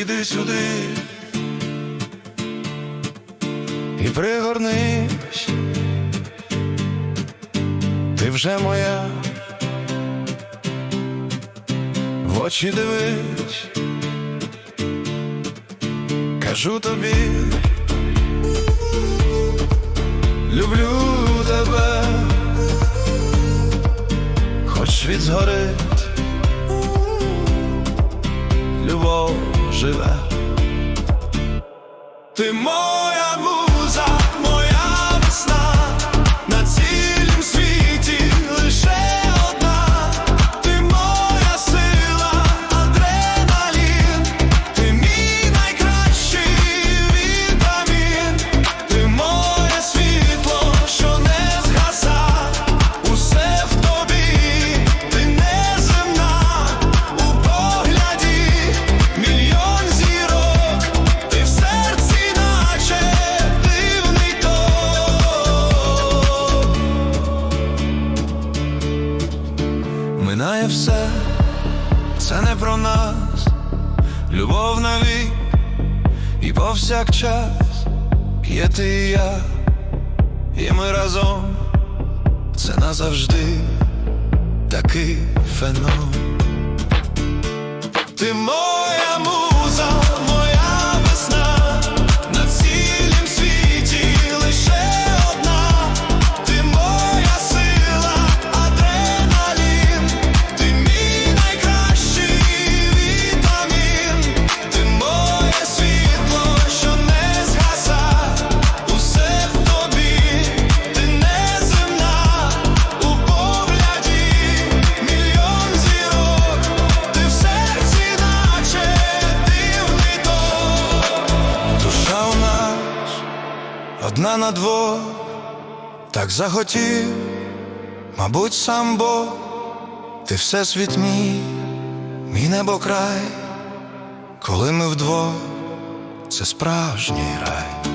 Іди сюди. І пригорнись, ти вже моя, в очі дивись, кажу тобі, люблю тебе, хоч світ згорить, любов живе. Ти моя Минає все, це не про нас, любов навік. І повсякчас є ти і я, і ми разом, це назавжди такий феном. Ти моя одна на двох, так захотів, мабуть, сам Бог, ти все світ мій, мій небо край, коли ми вдвох, це справжній рай.